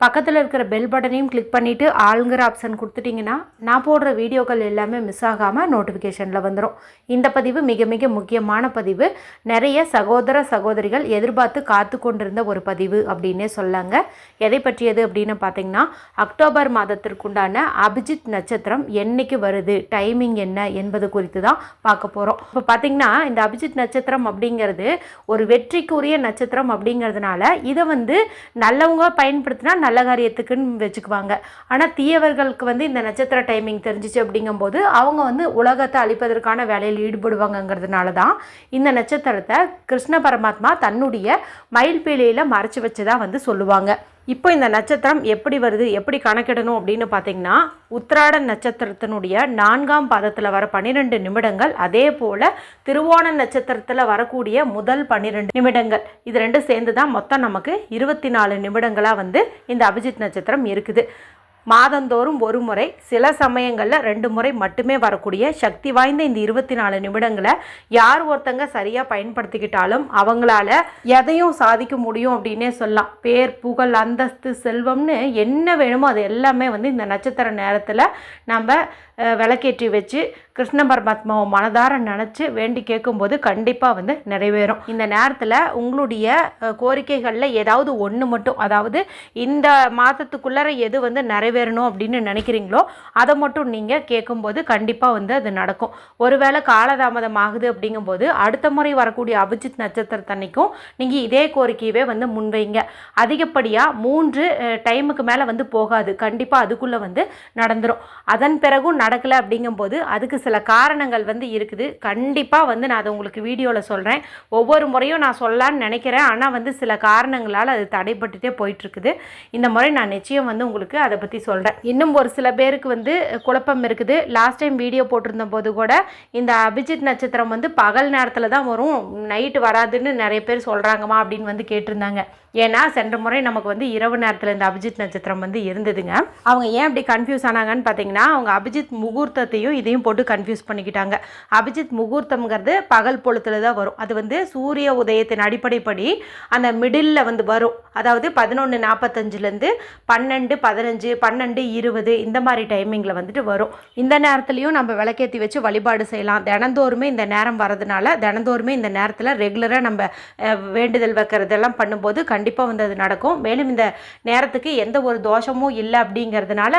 பக்கத்தில் இருக்கிற பெல் பட்டனையும் கிளிக் பண்ணிவிட்டு ஆளுங்கிற ஆப்ஷன் கொடுத்துட்டிங்கன்னா நான் போடுற வீடியோக்கள் எல்லாமே மிஸ் ஆகாமல் நோட்டிஃபிகேஷனில் வந்துடும் இந்த பதிவு மிக மிக முக்கியமான பதிவு. நிறைய சகோதர சகோதரிகள் எதிர்பார்த்து காத்து கொண்டிருந்த ஒரு பதிவு அப்படின்னே சொல்லாங்க எதை பற்றியது அப்படின்னு பார்த்தீங்கன்னா அக்டோபர் மாதத்திற்குண்டான அபிஜித் நட்சத்திரம் என்னைக்கு வருது டைமிங் என்ன என்பது குறித்து தான் பார்க்க போகிறோம் இப்போ பார்த்தீங்கன்னா இந்த அபிஜித் நட்சத்திரம் அப்படிங்கிறது ஒரு வெற்றிக்குரிய நட்சத்திரம் அப்படிங்கிறதுனால இதை வந்து நல்லவங்க பயன்படுத்தினா நல்ல காரியத்துக்குன்னு வச்சுக்குவாங்க. ஆனால் தீயவர்களுக்கு வந்து இந்த நட்சத்திர டைமிங் தெரிஞ்சிச்சு அப்படிங்கும்போது அவங்க வந்து உலகத்தை அழிப்பதற்கான வேலையில் ஈடுபடுவாங்கங்கிறதுனால தான் இந்த நட்சத்திரத்தை கிருஷ்ண பரமாத்மா தன்னுடைய மயில் பீலியில் மறைச்சி வச்சு தான் வந்து சொல்லுவாங்க. இப்போ இந்த நட்சத்திரம் எப்படி வருது எப்படி கணக்கிடணும் அப்படின்னு பார்த்தீங்கன்னா உத்திராட நட்சத்திரத்தினுடைய நான்காம் பாதத்தில் வர பன்னிரெண்டு நிமிடங்கள் அதே போல் திருவோண நட்சத்திரத்தில் வரக்கூடிய முதல் பன்னிரெண்டு நிமிடங்கள். இது ரெண்டும் சேர்ந்து தான் மொத்தம் நமக்கு இருபத்தி நாலு நிமிடங்களாக வந்து இந்த அபிஜித் நட்சத்திரம் இருக்குது. மாதந்தோறும் ஒரு முறை சில சமயங்களில் ரெண்டு முறை மட்டுமே வரக்கூடிய சக்தி வாய்ந்த இந்த இருபத்தி நாலு நிமிடங்களை யார் ஒருத்தங்க சரியாக பயன்படுத்திக்கிட்டாலும் அவங்களால எதையும் சாதிக்க முடியும் அப்படின்னே சொல்லலாம். பேர் புகழ் அந்தஸ்து செல்வம்னு என்ன வேணுமோ அது எல்லாமே வந்து இந்த நட்சத்திர நேரத்தில் நம்ம விளக்கேற்றி வச்சு கிருஷ்ண பரமாத்மாவை மனதார நினச்சி வேண்டி கேட்கும்போது கண்டிப்பாக வந்து நிறைவேறும். இந்த நேரத்தில் உங்களுடைய கோரிக்கைகளில் ஏதாவது ஒன்று மட்டும் அதாவது இந்த மாதத்துக்குள்ளார எது வந்து நிறைவேறும் நிறைவேறணும் அப்படின்னு நினைக்கிறீங்களோ அதை மட்டும் நீங்கள் கேட்கும்போது கண்டிப்பாக வந்து அது நடக்கும். ஒருவேளை காலதாமதம் ஆகுது அப்படிங்கும்போது அடுத்த முறை வரக்கூடிய அபிஜித் நட்சத்திரத்தன்னைக்கும் நீங்கள் இதே கோரிக்கையவே வந்து முன்வைங்க. அதிகப்படியாக மூன்று டைமுக்கு மேலே வந்து போகாது. கண்டிப்பாக அதுக்குள்ளே வந்து நடந்துடும் அதன் பிறகும் நடக்கலை அப்படிங்கும்போது அதுக்கு சில காரணங்கள் வந்து இருக்குது. கண்டிப்பாக வந்து நான் அதை உங்களுக்கு வீடியோவில் சொல்கிறேன் ஒவ்வொரு முறையும் நான் சொல்லலான்னு நினைக்கிறேன். ஆனால் வந்து சில காரணங்களால் அது தடைப்பட்டுட்டே போயிட்டுருக்குது இந்த முறை நான் நிச்சயம் வந்து உங்களுக்கு அதை பற்றி சொல்கிறேன் இன்னும் ஒரு சில பேருக்கு வந்து குழப்பம் இருக்குது. லாஸ்ட் டைம் வீடியோ போட்டிருந்த போது கூட இந்த அபிஜித் நட்சத்திரம் வந்து பகல் நேரத்தில் தான் வரும். நைட்டு வராதுன்னு நிறைய பேர் சொல்கிறாங்கம்மா அப்படின்னு வந்து கேட்டிருந்தாங்க. ஏன்னா சென்ற முறை நமக்கு வந்து இரவு நேரத்தில் இந்த அபிஜித் நட்சத்திரம் வந்து இருந்ததுங்க. அவங்க ஏன் அப்படி கன்ஃபியூஸ் ஆனாங்கன்னு பார்த்தீங்கன்னா அவங்க அபிஜித் முகூர்த்தத்தையும் இதையும் போட்டு கன்ஃபியூஸ் பண்ணிக்கிட்டாங்க. அபிஜித் முகூர்த்தம்ங்கிறது பகல் பொழுத்துல தான் வரும். அது வந்து சூரிய உதயத்தின் அடிப்படைப்படி அந்த மிடில் வந்து வரும். அதாவது பதினொன்று நாற்பத்தஞ்சுலேருந்து பன்னெண்டு பதினஞ்சு பன்னெண்டு இருபது இந்த மாதிரி டைமிங்கில் வந்துட்டு வரும். இந்த நேரத்துலையும் நம்ம விளக்கேற்றி வச்சு வழிபாடு செய்யலாம். தினந்தோறுமே இந்த நேரம் வரதுனால தினந்தோறுமே இந்த நேரத்தில் ரெகுலராக நம்ம வேண்டுதல் வைக்கிறதெல்லாம் பண்ணும்போது கண்டிப்பாக வந்து அது நடக்கும். மேலும் இந்த நேரத்துக்கு எந்த ஒரு தோஷமும் இல்லை அப்படிங்கிறதுனால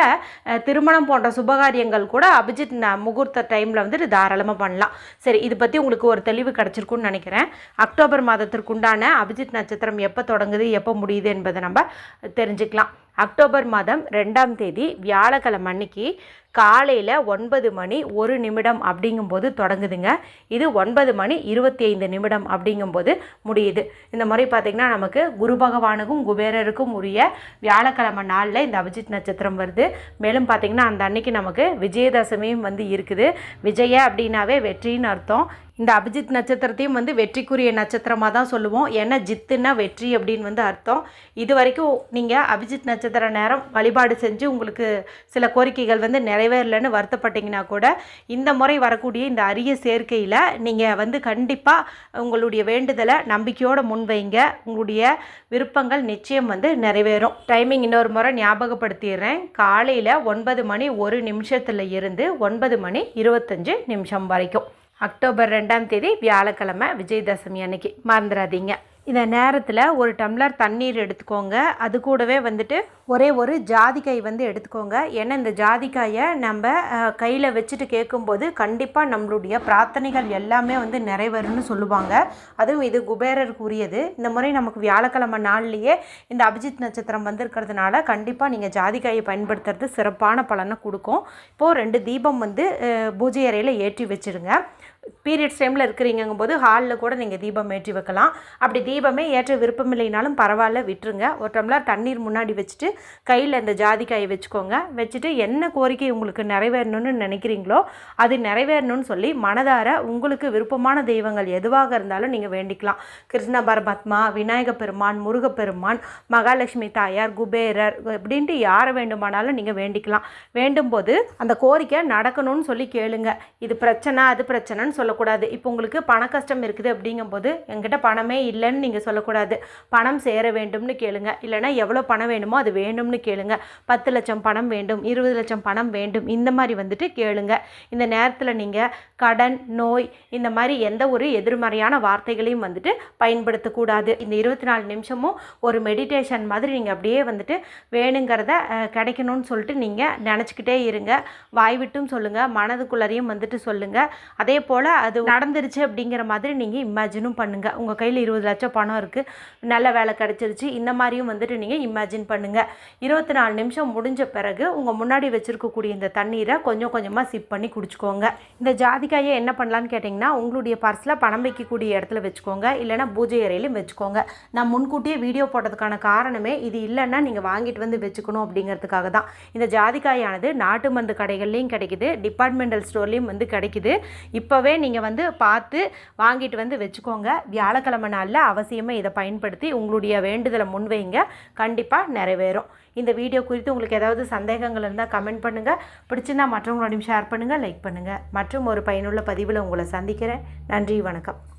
திருமணம் போன்ற சுபகாரியங்கள் கூட அபிஜித் முகூர்த்த டைமில் வந்துட்டு தாராளமாக பண்ணலாம். சரி இது பற்றி உங்களுக்கு ஒரு தெளிவு கிடச்சிருக்குன்னு நினைக்கிறேன். அக்டோபர் மாதத்திற்குண்டான அபிஜித் நட்சத்திரம் எப்போ தொடங்குது எப்போ முடியுது என்பதை நம்ம தெரிஞ்சுக்கலாம். அக்டோபர் மாதம் ரெண்டாம் தேதி வியாழக்கிழமை அன்னைக்கு காலையில் ஒன்பது மணி ஒரு நிமிடம் அப்படிங்கும்போது தொடங்குதுங்க. இது ஒன்பது மணி இருபத்தி ஐந்து நிமிடம் அப்படிங்கும்போது முடியுது. இந்த மாதிரி பார்த்திங்கன்னா நமக்கு குரு பகவானுக்கும் குபேரருக்கும் உரிய வியாழக்கிழமை நாளில் இந்த அபிஜித் நட்சத்திரம் வருது. மேலும் பார்த்திங்கன்னா அந்த அன்னைக்கு நமக்கு விஜயதசமியும் வந்து இருக்குது. விஜய அப்படின்னாவே வெற்றின்னு அர்த்தம். இந்த அபிஜித் நட்சத்திரத்தையும் வந்து வெற்றிக்குரிய நட்சத்திரமாக தான் சொல்லுவோம். ஏன்னா ஜித்துன்னா வெற்றி அப்படின்னு வந்து அர்த்தம். இது வரைக்கும் நீங்கள் அபிஜித் நட்சத்திர நேரம் வழிபாடு செஞ்சு உங்களுக்கு சில கோரிக்கைகள் வந்து நிறைவேறலைன்னு வருத்தப்பட்டீங்கன்னா கூட இந்த முறை வரக்கூடிய இந்த அரிய சேர்க்கையில் நீங்கள் வந்து கண்டிப்பாக உங்களுடைய வேண்டுதலை நம்பிக்கையோடு முன்வைங்க. உங்களுடைய விருப்பங்கள் நிச்சயம் வந்து நிறைவேறும். டைமிங் இன்னொரு முறை ஞாபகப்படுத்திடுறேன். காலையில் ஒன்பது மணி ஒரு நிமிஷத்தில் இருந்து ஒன்பது மணி இருபத்தஞ்சு நிமிஷம் வரைக்கும். அக்டோபர் ரெண்டாம் தேதி வியாழக்கிழமை விஜயதசமி அன்னைக்கு. மறந்துடாதீங்க. இந்த நேரத்தில் ஒரு டம்ளர் தண்ணீர் எடுத்துக்கோங்க. அது கூடவே வந்துட்டு ஒரே ஒரு ஜாதிக்காய் வந்து எடுத்துக்கோங்க. ஏன்னா இந்த ஜாதிக்காயை நம்ம கையில் வச்சுட்டு கேட்கும்போது கண்டிப்பாக நம்மளுடைய பிரார்த்தனைகள் எல்லாமே வந்து நிறைவேறும்னு சொல்லுவாங்க. அதுவும் இது குபேரருக்கு உரியது இந்த முறை நமக்கு வியாழக்கிழமை நாள்லேயே இந்த அபிஜித் நட்சத்திரம் வந்திருக்கிறதுனால கண்டிப்பாக நீங்கள் ஜாதிக்காயை பயன்படுத்துறது சிறப்பான பலனை கொடுக்கும். இப்போது ரெண்டு தீபம் வந்து பூஜை அறையில் ஏற்றி வச்சிடுங்க பீரியட்ஸ் டைமில் இருக்கிறீங்கும் போது ஹாலில் கூட நீங்கள் தீபம் ஏற்றி வைக்கலாம். அப்படி தீபமே ஏற்ற விருப்பம் இல்லைனாலும் பரவாயில்ல விட்டுருங்க. ஒரு டம்ளர் தண்ணீர் முன்னாடி வச்சுட்டு கையில் இந்த ஜாதிக்காயை வச்சுக்கோங்க. வச்சுட்டு என்ன கோரிக்கை உங்களுக்கு நிறைவேறணும்னு நினைக்கிறீங்களோ அது நிறைவேறணும்னு சொல்லி மனதார உங்களுக்கு விருப்பமான தெய்வங்கள் எதுவாக இருந்தாலும் நீங்கள் வேண்டிக்கலாம். கிருஷ்ண பரமாத்மா விநாயக பெருமான் முருகப்பெருமான் மகாலட்சுமி தாயார் குபேரர் அப்படின்ட்டு யாரை வேண்டுமானாலும் நீங்கள் வேண்டிக்கலாம். வேண்டும்போது அந்த கோரிக்கை நடக்கணும்னு சொல்லி கேளுங்க. இது பிரச்சனை அது பிரச்சனைன்னு இல்லைன்னு சொல்லக்கூடாது. இப்போ உங்களுக்கு பண கஷ்டம் இருக்குது அப்படிங்கும்போது எங்கிட்ட பணமே இல்லைன்னு நீங்கள் சொல்லக்கூடாது. பணம் சேர வேண்டும்னு கேளுங்க. இல்லைன்னா எவ்வளோ பணம் வேணுமோ அது வேணும்னு கேளுங்க. பத்து லட்சம் பணம் வேண்டும் இருபது லட்சம் பணம் வேண்டும் இந்த மாதிரி வந்துட்டு கேளுங்க. இந்த நேரத்தில் நீங்கள் கடன் நோய் இந்த மாதிரி எந்த ஒரு எதிர்மறையான வார்த்தைகளையும் வந்துட்டு பயன்படுத்தக்கூடாது. இந்த இருபத்தி நாலு நிமிஷமும் ஒரு மெடிடேஷன் மாதிரி நீங்கள் அப்படியே வந்துட்டு வேணுங்கிறத கிடைக்கணும்னு சொல்லிட்டு நீங்கள் நினச்சிக்கிட்டே இருங்க. வாய் விட்டும் சொல்லுங்கள் மனதுக்குள்ளரையும் வந்துட்டு சொல்லுங்கள் அதே போல் அது நடந்துருச்சு அப்படிங்கிற மாதிரி நீங்கள் இமேஜினும் பண்ணுங்கள் உங்கள் கையில் இருபது லட்சம் பணம் இருக்குது நல்ல வேலை கிடச்சிருச்சு. இந்த மாதிரியும் வந்துட்டு நீங்கள் இமேஜின் பண்ணுங்கள் இருபத்தி நாலு நிமிஷம் முடிஞ்ச பிறகு உங்கள் முன்னாடி வச்சுருக்கக்கூடிய இந்த தண்ணீரை கொஞ்சம் கொஞ்சமாக சிப் பண்ணி குடிச்சுக்கோங்க. இந்த ஜாதிக்காயை என்ன பண்ணலான்னு கேட்டிங்கன்னா உங்களுடைய பர்ஸில் பணம் வைக்கக்கூடிய இடத்துல வச்சுக்கோங்க. இல்லைன்னா பூஜை அறையிலையும் வச்சுக்கோங்க. நான் முன்கூட்டியே வீடியோ போட்டதுக்கான காரணமே இது இல்லைன்னா நீங்கள் வாங்கிட்டு வந்து வச்சுக்கணும் அப்படிங்கிறதுக்காக தான். இந்த ஜாதிக்காயானது நாட்டு மருந்து கடைகள்லேயும் கிடைக்குது. டிபார்ட்மெண்டல் ஸ்டோர்லேயும் வந்து கிடைக்குது. இப்போவே நீங்கள் வந்து பார்த்து வாங்கிட்டு வந்து வச்சுக்கோங்க. வியாழக்கிழமை நாளில் அவசியமாக இதை பயன்படுத்தி உங்களுடைய வேண்டுதலை முன்வைங்க. கண்டிப்பாக நிறைவேறும். இந்த வீடியோ குறித்து உங்களுக்கு ஏதாவது சந்தேகங்கள் இருந்தால் கமெண்ட் பண்ணுங்கள் பிடிச்சிருந்தா மற்றவங்களோடையும் ஷேர் பண்ணுங்கள் லைக் பண்ணுங்கள் மற்றும் ஒரு பயனுள்ள பதிவில் உங்களை சந்திக்கிறேன். நன்றி வணக்கம்.